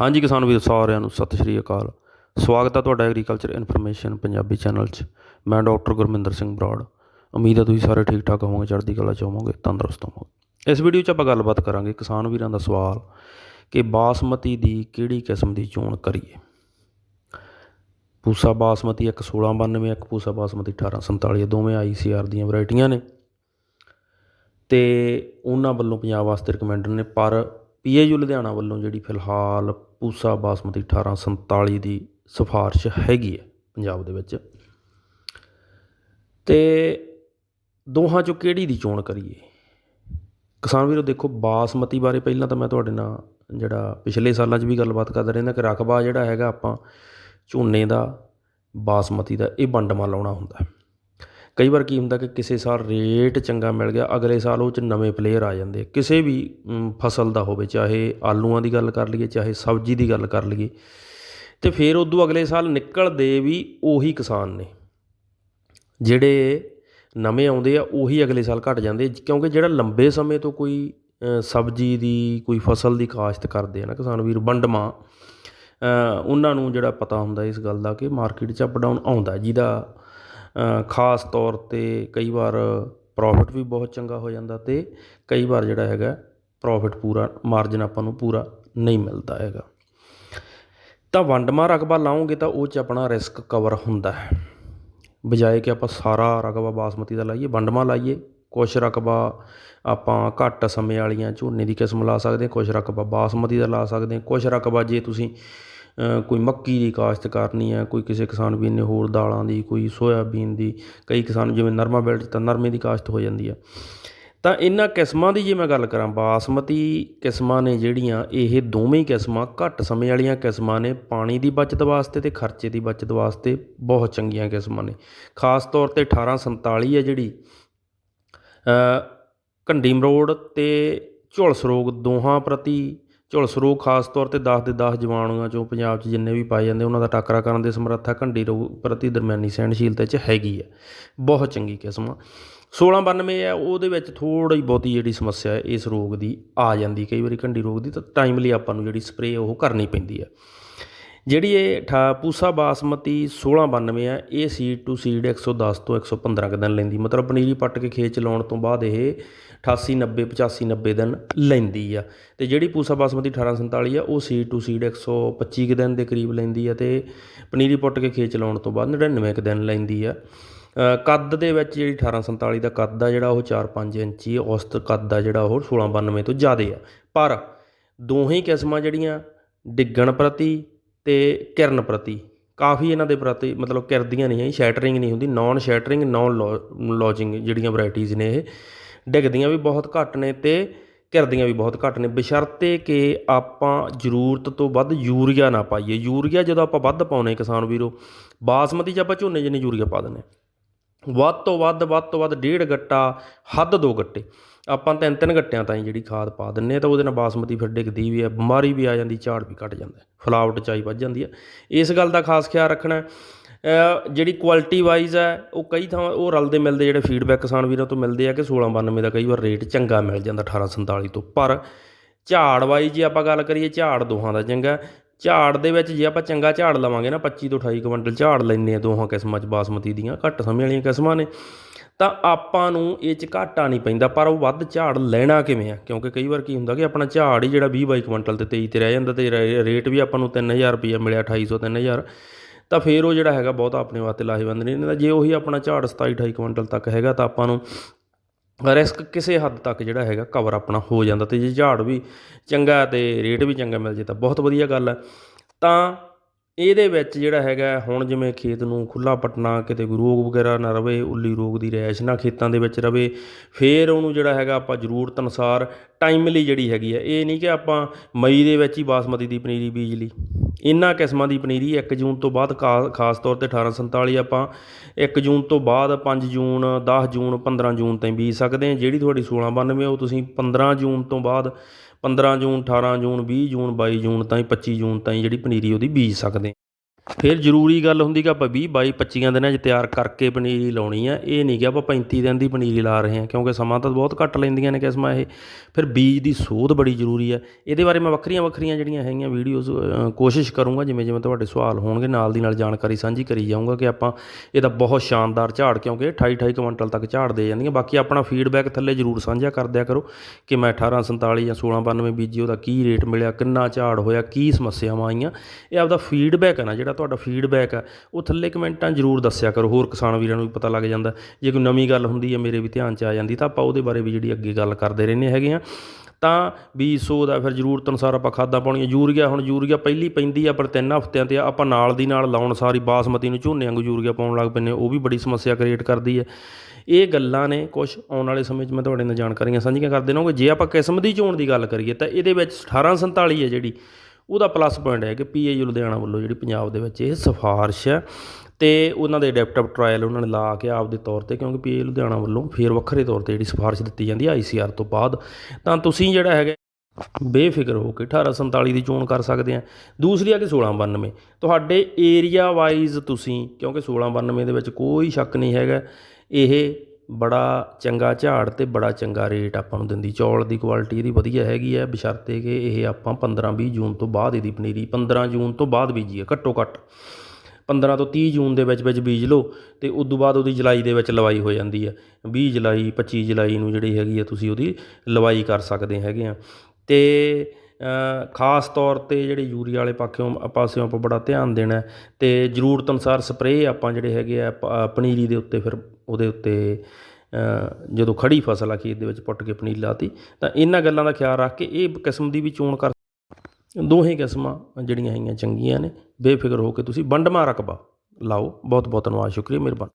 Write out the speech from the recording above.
ਹਾਂਜੀ ਕਿਸਾਨ ਵੀਰ, ਸਾਰਿਆਂ ਨੂੰ ਸਤਿ ਸ਼੍ਰੀ ਅਕਾਲ। ਸਵਾਗਤ ਹੈ ਤੁਹਾਡਾ ਐਗਰੀਕਲਚਰ ਇਨਫੋਰਮੇਸ਼ਨ ਪੰਜਾਬੀ ਚੈਨਲ 'ਚ। ਮੈਂ ਡਾਕਟਰ ਗੁਰਮਿੰਦਰ ਸਿੰਘ ਬਰਾੜ। ਉਮੀਦ ਹੈ ਤੁਸੀਂ ਸਾਰੇ ਠੀਕ ਠਾਕ ਹੋਵੋਗੇ, ਚੜ੍ਹਦੀ ਕਲਾ 'ਚ ਹੋਵੋਗੇ, ਤੰਦਰੁਸਤ ਹੋਵੋਗੇ। ਇਸ ਵੀਡੀਓ 'ਚ ਆਪਾਂ ਗੱਲਬਾਤ ਕਰਾਂਗੇ ਕਿਸਾਨ ਵੀਰਾਂ ਦਾ ਸਵਾਲ ਕਿ ਬਾਸਮਤੀ ਦੀ ਕਿਹੜੀ ਕਿਸਮ ਦੀ ਚੋਣ ਕਰੀਏ? ਪੂਸਾ ਬਾਸਮਤੀ ਇੱਕ 1692 ਇੱਕ ਪੂਸਾ ਬਾਸਮਤੀ 1847 ਇਹ ਦੋਵੇਂ ਆਈਸੀਆਰ ਦੀਆਂ ਵੈਰਾਈਟੀਆਂ ਨੇ। ਤੇ ਉਹਨਾਂ ਵੱਲੋਂ ਪੰਜਾਬ ਵਾਸਤੇ ਰਿਕਮੈਂਡ ਨੇ, ਪਰ ਪੀਏਯੂ ਲੁਧਿਆਣਾ ਵੱਲੋਂ ਜਿਹੜੀ ਫਿਲਹਾਲ ਪੂਸਾ ਬਾਸਮਤੀ 1847 ਦੀ ਸਿਫਾਰਿਸ਼ ਹੈਗੀ ਹੈ ਪੰਜਾਬ ਦੇ ਵਿੱਚ। ਤੇ ਦੋਹਾਂ ਚੋਂ ਕਿਹੜੀ ਦੀ ਚੋਣ ਕਰੀਏ? ਕਿਸਾਨ ਵੀਰੋ, ਦੇਖੋ, ਬਾਸਮਤੀ ਬਾਰੇ ਪਹਿਲਾਂ ਤਾਂ ਮੈਂ ਤੁਹਾਡੇ ਨਾਲ ਜਿਹੜਾ ਪਿਛਲੇ ਸਾਲਾਂ 'ਚ ਵੀ ਗੱਲਬਾਤ ਕਰਦਾ ਰਹਿੰਦਾ ਕਿ ਰਕਬਾ ਜਿਹੜਾ ਹੈਗਾ ਆਪਾਂ ਝੋਨੇ ਦਾ, ਬਾਸਮਤੀ ਦਾ ਇਹ ਵੰਡਮਾ ਲਾਉਣਾ ਹੁੰਦਾ। ਕਈ ਵਾਰ ਕੀ ਹੁੰਦਾ ਕਿ ਕਿਸੇ ਸਾਲ ਰੇਟ ਚੰਗਾ ਮਿਲ ਗਿਆ, ਅਗਲੇ ਸਾਲ ਉਹ ਚ ਨਵੇਂ ਪਲੇਅਰ ਆ ਜਾਂਦੇ ਕਿਸੇ ਵੀ ਫਸਲ ਦਾ ਹੋਵੇ, ਚਾਹੇ ਆਲੂਆਂ ਦੀ ਗੱਲ ਕਰ ਲਈਏ, ਚਾਹੇ ਸਬਜ਼ੀ ਦੀ ਗੱਲ ਕਰ ਲਈਏ, ਤੇ ਫਿਰ ਉਦੋਂ ਅਗਲੇ ਸਾਲ ਨਿਕਲਦੇ ਵੀ ਉਹੀ ਕਿਸਾਨ ਨੇ। ਜਿਹੜੇ ਨਵੇਂ ਆਉਂਦੇ ਆ, ਉਹੀ ਅਗਲੇ ਸਾਲ ਘਟ ਜਾਂਦੇ ਕਿਉਂਕਿ ਜਿਹੜਾ ਲੰਬੇ ਸਮੇਂ ਤੋਂ ਕੋਈ ਸਬਜ਼ੀ ਦੀ, ਕੋਈ ਫਸਲ ਦੀ ਕਾਸ਼ਤ ਕਰਦੇ ਆ ਨਾ ਕਿਸਾਨ ਵੀਰ ਵੰਡਮਾ ਉਹਨਾਂ ਨੂੰ ਜਿਹੜਾ ਪਤਾ ਹੁੰਦਾ ਇਸ ਗੱਲ ਦਾ ਕਿ ਮਾਰਕੀਟ 'ਚ ਅਪ ਡਾਊਨ ਆਉਂਦਾ ਜਿਹਦਾ ਖਾਸ ਤੌਰ ਤੇ ਕਈ ਵਾਰ ਪ੍ਰੋਫਿਟ ਵੀ ਬਹੁਤ ਚੰਗਾ ਹੋ ਜਾਂਦਾ ਅਤੇ ਕਈ ਵਾਰ ਜਿਹੜਾ ਹੈਗਾ ਪ੍ਰੋਫਿਟ ਪੂਰਾ ਮਾਰਜਨ ਆਪਾਂ ਨੂੰ ਪੂਰਾ ਨਹੀਂ ਮਿਲਦਾ ਹੈਗਾ। ਤਾਂ ਵੰਡਮਾ ਰਕਬਾ ਲਾਉਂਗੇ ਤਾਂ ਉਹ 'ਚ ਆਪਣਾ ਰਿਸਕ ਕਵਰ ਹੁੰਦਾ ਹੈ। ਬਜਾਏ ਕਿ ਆਪਾਂ ਸਾਰਾ ਰਕਬਾ ਬਾਸਮਤੀ ਦਾ ਲਾਈਏ ਵੰਡਮਾ ਲਾਈਏ, ਕੁਛ ਰਕਬਾ ਆਪਾਂ ਘੱਟ ਸਮੇਂ ਵਾਲੀਆਂ ਝੋਨੇ ਦੀ ਕਿਸਮ ਲਾ ਸਕਦੇ ਕੁਛ ਰਕਬਾ ਬਾਸਮਤੀ ਦਾ ਲਾ ਸਕਦੇ ਕੁਛ ਰਕਬਾ ਜੇ ਤੁਸੀਂ ਕੋਈ ਮੱਕੀ ਦੀ ਕਾਸ਼ਤ ਕਰਨੀ ਹੈ ਕੋਈ ਕਿਸੇ ਕਿਸਾਨ ਵੀਰ ਨੇ ਹੋਰ ਦਾਲਾਂ ਦੀ ਕੋਈ ਸੋਇਆਬੀਨ ਦੀ ਕਈ ਕਿਸਾਨ ਜਿਵੇਂ ਨਰਮਾ ਬੈਲਟ ਤਾਂ ਨਰਮੇ ਦੀ ਕਾਸ਼ਤ ਹੋ ਜਾਂਦੀ ਹੈ। ਤਾਂ ਇਹਨਾਂ ਕਿਸਮਾਂ ਦੀ ਜੇ ਮੈਂ ਗੱਲ ਕਰਾਂ ਬਾਸਮਤੀ ਕਿਸਮਾਂ ਨੇ ਜਿਹੜੀਆਂ ਇਹ ਦੋਵੇਂ ਕਿਸਮਾਂ ਘੱਟ ਸਮੇਂ ਵਾਲੀਆਂ ਕਿਸਮਾਂ ਨੇ ਪਾਣੀ ਦੀ ਬਚਤ ਵਾਸਤੇ ਤੇ ਖਰਚੇ ਦੀ ਬਚਤ ਵਾਸਤੇ ਬਹੁਤ ਚੰਗੀਆਂ ਕਿਸਮਾਂ ਨੇ। ਖਾਸ ਤੌਰ ਤੇ 1847 ਹੈ ਜਿਹੜੀ ਅ, ਘੰਡੀ ਮਰੋੜ ਤੇ ਝੁਲਸ ਰੋਗ ਦੋਹਾਂ ਪ੍ਰਤੀ ਝੁਲਸ ਰੋਗ ਖਾਸ ਤੌਰ ਤੇ 10 ਦੇ 10 ਜੀਵਾਣੂਆਂ ਚੋਂ ਪੰਜਾਬ 'ਚ ਜਿੰਨੇ ਵੀ ਪਾਏ ਜਾਂਦੇ, ਉਹਨਾਂ ਦਾ ਟਾਕਰਾ ਕਰਨ ਦੇ ਸਮਰੱਥਾ ਘੰਡੀ ਰੋਗ ਪ੍ਰਤੀ ਦਰਮਿਆਨੀ ਸਹਿਣਸ਼ੀਲਤਾ 'ਚ ਹੈਗੀ ਹੈ ਬਹੁਤ ਚੰਗੀ ਕਿਸਮ ਆ। 1692 ਹੈ ਉਹਦੇ ਵਿੱਚ ਥੋੜੀ ਬਹੁਤੀ ਜਿਹੜੀ ਸਮੱਸਿਆ ਇਸ ਰੋਗ ਦੀ ਆ ਜਾਂਦੀ, ਕਈ ਵਾਰੀ ਘੰਡੀ ਰੋਗ ਦੀ, ਤਾਂ ਟਾਈਮਲੀ ਆਪਾਂ ਨੂੰ ਜਿਹੜੀ ਸਪਰੇਅ ਉਹ ਕਰਨੀ ਪੈਂਦੀ ਹੈ ਜਿਹੜੀ ਇਹ ਠਾ ਪੂਸਾ ਬਾਸਮਤੀ 1692 ਆ, ਇਹ ਸੀਡ ਟੂ ਸੀਡ 110 ਤੋਂ 115 ਕੁ ਦਿਨ ਲੈਂਦੀ। ਮਤਲਬ ਪਨੀਰੀ ਪੱਟ ਕੇ ਖੇਤ ਚ ਲਾਉਣ ਤੋਂ ਬਾਅਦ ਇਹ 88 90 85 90 ਦਿਨ ਲੈਂਦੀ ਆ। ਤੇ ਜਿਹੜੀ ਪੂਸਾ ਬਾਸਮਤੀ 1847 ਆ, ਉਹ ਸੀਡ ਟੂ ਸੀਡ 125 ਕੁ ਦਿਨ ਦੇ ਕਰੀਬ ਲੈਂਦੀ ਆ ਤੇ ਪਨੀਰੀ ਪੁੱਟ ਕੇ ਖੇਤ ਚ ਲਾਉਣ ਤੋਂ ਬਾਅਦ 99 ਕੁ ਦਿਨ ਲੈਂਦੀ ਆ। ਕੱਦ ਦੇ ਵਿੱਚ ਜਿਹੜੀ 1847 ਦਾ ਕੱਦ ਆ, ਜਿਹੜਾ ਉਹ 4-5 ਇੰਚੀ ਔਸਤ ਕੱਦ ਆ ਜਿਹੜਾ ਉਹ 1692 ਤੋਂ ਜ਼ਿਆਦਾ ਆ। ਪਰ ਦੋਹੇ ਕਿਸਮਾਂ ਜਿਹੜੀਆਂ ਡਿੱਗਣ ਪ੍ਰਤੀ ਅਤੇ ਕਿਰਨ ਪ੍ਰਤੀ। ਕਾਫੀ ਇਹਨਾਂ ਦੇ ਪ੍ਰਤੀ ਮਤਲਬ ਕਿਰਦੀਆਂ ਨਹੀਂ ਹੈ ਸ਼ੈਟਰਿੰਗ ਨਹੀਂ ਹੁੰਦੀ ਨੋਨ ਸ਼ੈਟਰਿੰਗ ਨੋਨ ਲੌਜਿੰਗ ਜਿਹੜੀਆਂ ਵੈਰਾਈਟੀਆਂ ਨੇ ਇਹ। ਡਿੱਗਦੀਆਂ ਵੀ ਬਹੁਤ ਘੱਟ ਨੇ ਤੇ ਕਿਰਦੀਆਂ ਵੀ ਬਹੁਤ ਘੱਟ ਨੇ। ਬਸ਼ਰਤੇ ਕਿ ਆਪਾਂ ਜ਼ਰੂਰਤ ਤੋਂ ਵੱਧ ਯੂਰੀਆ ਨਾ ਪਾਈਏ। ਯੂਰੀਆ ਜਦੋਂ ਆਪਾਂ ਵੱਧ ਪਾਉਨੇ ਕਿਸਾਨ ਵੀਰੋ, ਬਾਸਮਤੀ 'ਚ ਆਪਾਂ ਝੋਨੇ ਜਿੰਨੇ ਯੂਰੀਆ ਪਾ ਦਿੰਦੇ ਹਾਂ। ਵੱਧ ਤੋਂ ਵੱਧ ਵੱਧ ਤੋਂ ਵੱਧ ਡੇਢ ਗੱਟਾ ਹੱਦ ਦੋ ਗੱਟੇ। ਆਪਾਂ ਤਿੰਨ ਤਿੰਨ ਗੱਟਿਆਂ ਤਾਈਂ ਜਿਹੜੀ ਖਾਦ ਪਾ ਦਿੰਦੇ ਹਾਂ ਤਾਂ ਉਹਦੇ ਨਾਲ ਬਾਸਮਤੀ ਫਿਰ ਡਿੱਗਦੀ ਵੀ ਹੈ ਬਿਮਾਰੀ ਵੀ ਆ ਜਾਂਦੀ, ਝਾੜ ਵੀ ਘਟ ਜਾਂਦਾ, ਫਲਾਵਟ ਚਾਈ ਵੱਧ ਜਾਂਦੀ ਹੈ ਇਸ ਗੱਲ ਦਾ ਖਾਸ ਖਿਆਲ ਰੱਖਣਾ ਜਿਹੜੀ ਕੁਆਲਿਟੀ ਵਾਈਜ਼ ਹੈ, ਉਹ ਕਈ ਥਾਂ ਉਹ ਰਲਦੇ ਮਿਲਦੇ ਜਿਹੜੇ ਫੀਡਬੈਕ ਕਿਸਾਨ ਵੀਰਾਂ ਤੋਂ ਮਿਲਦੇ ਆ ਕਿ 1692 ਦਾ ਕਈ ਵਾਰ ਰੇਟ ਚੰਗਾ ਮਿਲ ਜਾਂਦਾ 1847 ਤੋਂ। ਪਰ ਝਾੜ ਵਾਈਜ਼ ਜੇ ਆਪਾਂ ਗੱਲ ਕਰੀਏ, ਝਾੜ ਦੋਹਾਂ ਦਾ ਚੰਗਾ ਝਾੜ ਦੇ ਵਿੱਚ ਜੇ ਆਪਾਂ ਚੰਗਾ ਝਾੜ ਲਵਾਂਗੇ ਨਾ 25 ਤੋਂ 28 ਕੁਇੰਟਲ ਝਾੜ ਲੈਂਦੇ ਆ ਦੋਹਾਂ ਕਿਸਮਾਂ 'ਚ ਬਾਸਮਤੀ ਦੀਆਂ, ਘੱਟ ਸਮੇਂ ਵਾਲੀਆਂ ਕਿਸਮਾਂ ਨੇ। ਤਾਂ ਆਪਾਂ ਨੂੰ ਇਹ 'ਚ ਘਾਟਾ ਨਹੀਂ ਪੈਂਦਾ, ਪਰ ਉਹ ਵੱਧ ਝਾੜ ਲੈਣਾ ਕਿਵੇਂ ਆ? ਕਿਉਂਕਿ ਕਈ ਵਾਰ ਕੀ ਹੁੰਦਾ ਕਿ ਆਪਣਾ ਝਾੜ ਹੀ ਜਿਹੜਾ 20 ਬਾਈ ਕੁਇੰਟਲ ਤੇ 23 ਤੇ ਰਹਿ ਜਾਂਦਾ ਤੇ ਰੇ- ਰੇਟ ਵੀ ਆਪਾਂ ਨੂੰ 3000 ਰੁਪਏ ਮਿਲਿਆ 2800 3000 ਤਾਂ ਫਿਰ ਉਹ ਜਿਹੜਾ ਹੈਗਾ ਬਹੁਤ ਆਪਣੇ ਵਾਸਤੇ ਲਾਹੇਵੰਦ ਨਹੀਂ ਰਹਿੰਦਾ ਜੇ ਉਹੀ ਆਪਣਾ ਝਾੜ 27 28 ਕੁਇੰਟਲ ਤੱਕ ਹੈਗਾ ਤਾਂ ਆਪਾਂ ਨੂੰ ਰਿਸਕ ਕਿਸੇ ਹੱਦ ਤੱਕ ਜਿਹੜਾ ਹੈਗਾ ਕਵਰ ਆਪਣਾ ਹੋ ਜਾਂਦਾ ਤੇ ਜੇ ਝਾੜ ਵੀ ਚੰਗਾ ਤੇ ਰੇਟ ਵੀ ਚੰਗਾ ਮਿਲ ਜੇ ਤਾਂ ਬਹੁਤ ਵਧੀਆ ਗੱਲ ਹੈ। ਤਾਂ ਇਹਦੇ ਵਿੱਚ ਜਿਹੜਾ ਹੈਗਾ ਹੁਣ ਜਿਵੇਂ ਖੇਤ ਨੂੰ ਖੁੱਲਾ ਪਟਣਾ ਕਿਤੇ ਕੋਈ ਰੋਗ ਵਗੈਰਾ ਨਾ ਰਵੇ, ਉੱਲੀ ਰੋਗ ਦੀ ਰੈਸ਼ ਨਾ ਖੇਤਾਂ ਦੇ ਵਿੱਚ ਰਵੇ, ਫੇਰ ਉਹਨੂੰ ਜਿਹੜਾ ਹੈਗਾ ਆਪਾਂ ਜ਼ਰੂਰਤ ਅਨੁਸਾਰ ਟਾਈਮਲੀ ਜਿਹੜੀ ਹੈਗੀ ਹੈ, ਇਹ ਨਹੀਂ ਕਿ ਆਪਾਂ ਮਈ ਦੇ ਵਿੱਚ ਹੀ ਬਾਸਮਤੀ ਦੀ ਪਨੀਰੀ ਬੀਜ ਲਈ। ਇਹਨਾਂ ਕਿਸਮਾਂ ਦੀ ਪਨੀਰੀ 1 ਜੂਨ ਤੋਂ ਬਾਅਦ ਖਾ- ਖਾਸ ਤੌਰ ਤੇ 1847 ਆਪਾਂ 1 ਜੂਨ ਤੋਂ ਬਾਅਦ 5 ਜੂਨ 10 ਜੂਨ 15 ਜੂਨ ਤਾਈਂ ਬੀਜ ਸਕਦੇ ਹਾਂ। ਜਿਹੜੀ ਤੁਹਾਡੀ 1692 ਉਹ ਤੁਸੀਂ 15 ਜੂਨ ਤੋਂ ਬਾਅਦ 15 ਜੂਨ 18 ਜੂਨ 20 ਜੂਨ 22 ਜੂਨ ਤਾਈਂ 25 ਜੂਨ ਤਾਈਂ ਜਿਹੜੀ ਪਨੀਰੀ ਉਹਦੀ ਬੀਜ ਸਕਦੇ ਫਿਰ ਜ਼ਰੂਰੀ ਗੱਲ ਹੁੰਦੀ ਕਿ ਆਪਾਂ 20 22 25 ਦਿਨਾਂ 'ਚ ਤਿਆਰ ਕਰਕੇ ਪਨੀਰੀ ਲਾਉਣੀ ਆ। ਇਹ ਨਹੀਂ ਕਿ ਆਪਾਂ 35 ਦਿਨ ਦੀ ਪਨੀਰੀ ਲਾ ਰਹੇ ਹਾਂ, ਕਿਉਂਕਿ ਸਮਾਂ ਤਾਂ ਬਹੁਤ ਘੱਟ ਲੈਂਦੀਆਂ ਨੇ ਕਿਸਮਾਂ ਇਹ। ਫਿਰ ਬੀਜ ਦੀ ਸੋਧ ਬੜੀ ਜ਼ਰੂਰੀ ਹੈ ਇਹਦੇ ਬਾਰੇ ਮੈਂ ਵੱਖਰੀਆਂ ਵੱਖਰੀਆਂ ਜਿਹੜੀਆਂ ਹੈਗੀਆਂ ਵੀਡੀਓਜ਼ ਕੋਸ਼ਿਸ਼ ਕਰੂੰਗਾ, ਜਿਵੇਂ ਜਿਵੇਂ ਤੁਹਾਡੇ ਸਵਾਲ ਹੋਣਗੇ, ਨਾਲ ਦੀ ਨਾਲ ਜਾਣਕਾਰੀ ਸਾਂਝੀ ਕਰੀ ਜਾਊਂਗਾ ਕਿ ਆਪਾਂ ਇਹਦਾ ਬਹੁਤ ਸ਼ਾਨਦਾਰ ਝਾੜ, ਕਿਉਂਕਿ 28 28 ਕੁਇੰਟਲ ਤੱਕ ਝਾੜ ਦੇ ਜਾਂਦੀਆਂ। ਬਾਕੀ ਆਪਣਾ ਫੀਡਬੈਕ ਥੱਲੇ ਜ਼ਰੂਰ ਸਾਂਝਾ ਕਰਦਿਆ ਕਰੋ ਕਿ ਮੈਂ 1847 ਜਾਂ 1692 ਬੀਜੀ ਉਹਦਾ ਕੀ ਰੇਟ ਮਿਲਿਆ, ਕਿੰਨਾ ਝਾੜ ਹੋਇਆ, ਕੀ ਸਮੱਸਿਆਵਾਂ ਆਈਆਂ। ਇਹ ਆਪਦਾ ਫੀਡਬੈਕ ਹੈ ਨਾ ਜਿਹੜਾ ਤੁਹਾਡਾ ਫੀਡਬੈਕ ਹੈ ਉਹ ਥੱਲੇ ਕਮੈਂਟਾਂ ਜ਼ਰੂਰ ਦੱਸਿਆ ਕਰੋ। ਹੋਰ ਕਿਸਾਨ ਵੀਰਾਂ ਨੂੰ ਵੀ ਪਤਾ ਲੱਗ ਜਾਂਦਾ। ਜੇ ਕੋਈ ਨਵੀਂ ਗੱਲ ਹੁੰਦੀ ਹੈ ਮੇਰੇ ਵੀ ਧਿਆਨ 'ਚ ਆ ਜਾਂਦੀ, ਤਾਂ ਆਪਾਂ ਉਹਦੇ ਬਾਰੇ ਵੀ ਜਿਹੜੀ ਅੱਗੇ ਗੱਲ ਕਰਦੇ ਰਹਿੰਦੇ ਹੈਗੇ ਆ। ਤਾਂ ਵੀ ਸੌ ਦਾ ਫਿਰ ਜ਼ਰੂਰਤ ਅਨੁਸਾਰ ਆਪਾਂ ਖਾਦਾਂ ਪਾਉਣੀਆਂ। ਯੂਰੀਆ, ਹੁਣ ਯੂਰੀਆ ਪਹਿਲੀ ਪੈਂਦੀ ਆ, ਪਰ ਤਿੰਨ ਹਫ਼ਤਿਆਂ ਤੇ ਆਪਾਂ ਨਾਲ ਦੀ ਨਾਲ ਲਾਉਣ ਸਾਰੀ ਬਾਸਮਤੀ ਨੂੰ ਝੋਨੇ ਵਾਂਗੂ ਯੂਰੀਆ ਪਾਉਣ ਲੱਗ ਪੈਂਦੇ ਉਹ ਵੀ ਬੜੀ ਸਮੱਸਿਆ ਕ੍ਰੀਏਟ ਕਰਦੀ ਹੈ ਇਹ ਗੱਲਾਂ ਨੇ ਕੁਝ ਆਉਣ ਵਾਲੇ ਸਮੇਂ 'ਚ ਮੈਂ ਤੁਹਾਡੇ ਨਾਲ ਜਾਣਕਾਰੀਆਂ ਸਾਂਝੀਆਂ ਕਰ ਦੇਵਾਂਗਾ ਜੇ ਆਪਾਂ ਕਿਸਮ ਦੀ ਚੋਣ ਦੀ ਗੱਲ ਕਰੀਏ, ਤਾਂ ਇਹਦੇ ਵਿੱਚ 1847 ਹੈ ਜਿਹੜੀ। ਉਹਦਾ ਪਲੱਸ ਪੁਆਇੰਟ ਹੈ ਕਿ ਪੀਏਯੂ ਲੁਧਿਆਣਾ ਵੱਲੋਂ ਜਿਹੜੀ ਪੰਜਾਬ ਦੇ ਵਿੱਚ ਇਹ ਸਿਫਾਰਿਸ਼ ਹੈ ਤੇ ਉਹਨਾਂ ਦੇ ਅਡੈਪਟਿਵ ਟਰਾਇਲ ਉਹਨਾਂ ਨੇ ਲਾ ਕੇ ਆਪਦੇ ਤੌਰ ਤੇ ਕਿਉਂਕਿ ਪੀਏ ਲੁਧਿਆਣਾ ਵੱਲੋਂ ਫੇਰ ਵੱਖਰੇ ਤੌਰ ਤੇ ਜਿਹੜੀ ਸਿਫਾਰਿਸ਼ ਦਿੱਤੀ ਜਾਂਦੀ ਹੈ ਆਈਸੀਆਰ ਤੋਂ ਬਾਅਦ, ਤਾਂ ਤੁਸੀਂ ਜਿਹੜਾ ਹੈਗਾ ਬੇਫਿਕਰ ਹੋ ਕੇ 1847 ਦੀ ਚੋਣ ਕਰ ਸਕਦੇ ਆ। ਦੂਸਰੀ ਆ ਕਿ 1692 ਤੁਹਾਡੇ ਏਰੀਆ ਵਾਈਜ਼ ਤੁਸੀਂ, ਕਿਉਂਕਿ 1692 ਦੇ ਵਿੱਚ ਕੋਈ ਸ਼ੱਕ ਨਹੀਂ ਹੈਗਾ, ਇਹ ਬੜਾ ਚੰਗਾ ਝਾੜ ਤੇ ਬੜਾ ਚੰਗਾ ਰੇਟ ਆਪਾਂ ਨੂੰ ਦਿੰਦੀ। ਚੌਲ ਦੀ ਕੁਆਲਿਟੀ ਇਹਦੀ ਵਧੀਆ ਹੈਗੀ ਹੈ ਬਸ਼ਰਤੇ ਕਿ ਇਹ ਆਪਾਂ 15-20 ਜੂਨ ਤੋਂ ਬਾਅਦ ਇਹਦੀ ਪਨੀਰੀ 15 ਜੂਨ ਤੋਂ ਬਾਅਦ ਬੀਜੀਏ ਘੱਟੋ ਘੱਟ। 15 ਤੋਂ 30 ਜੂਨ ਦੇ ਵਿੱਚ ਵਿੱਚ ਬੀਜ ਲਓ ਤੇ ਉਸ ਤੋਂ ਬਾਅਦ ਉਹਦੀ ਜੁਲਾਈ ਦੇ ਵਿੱਚ ਲਵਾਈ ਹੋ ਜਾਂਦੀ ਹੈ 20 ਜੁਲਾਈ 25 ਜੁਲਾਈ ਨੂੰ ਜਿਹੜੀ ਹੈਗੀ ਹੈ ਤੁਸੀਂ ਉਹਦੀ ਲਵਾਈ ਕਰ ਸਕਦੇ ਹੈਗੇ ਆ। ਤੇ ਖਾਸ ਤੌਰ ਤੇ ਜਿਹੜੇ ਯੂਰੀਆ ਵਾਲੇ ਪਾਸਿਓਂ ਪਾਸਿਓਂ ਆਪਾਂ ਬੜਾ ਧਿਆਨ ਦੇਣਾ ਹੈ ਤੇ ਜ਼ਰੂਰਤ ਅਨੁਸਾਰ ਸਪਰੇਅ ਆਪਾਂ ਜਿਹੜੇ ਹੈਗੇ ਆ ਪ- ਪਨੀਰੀ ਦੇ ਉੱਤੇ ਫਿਰ ਉਹਦੇ ਉੱਤੇ ਜਦੋਂ ਖੜੀ ਫਸਲ ਆ ਖੇਤ ਦੇ ਵਿੱਚ ਪੁੱਟ ਕੇ ਪਨੀਰੀ ਲਾਤੀ, ਤਾਂ ਇਹਨਾਂ ਗੱਲਾਂ ਦਾ ਖਿਆਲ ਰੱਖ ਕੇ ਇਹ ਕਿਸਮ ਦੀ ਵੀ ਚੋਣ ਕਰ ਦੋਹੇ ਕਿਸਮਾਂ ਜਿਹੜੀਆਂ ਹੈਗੀਆਂ ਚੰਗੀਆਂ ਨੇ, ਬੇਫਿਕਰ ਹੋ ਕੇ ਤੁਸੀਂ ਵੰਡਮਾ ਰਕਬਾ ਲਾਓ। ਬਹੁਤ ਬਹੁਤ ਧੰਨਵਾਦ, ਸ਼ੁਕਰੀਆ, ਮਿਹਰਬਾਨੀ।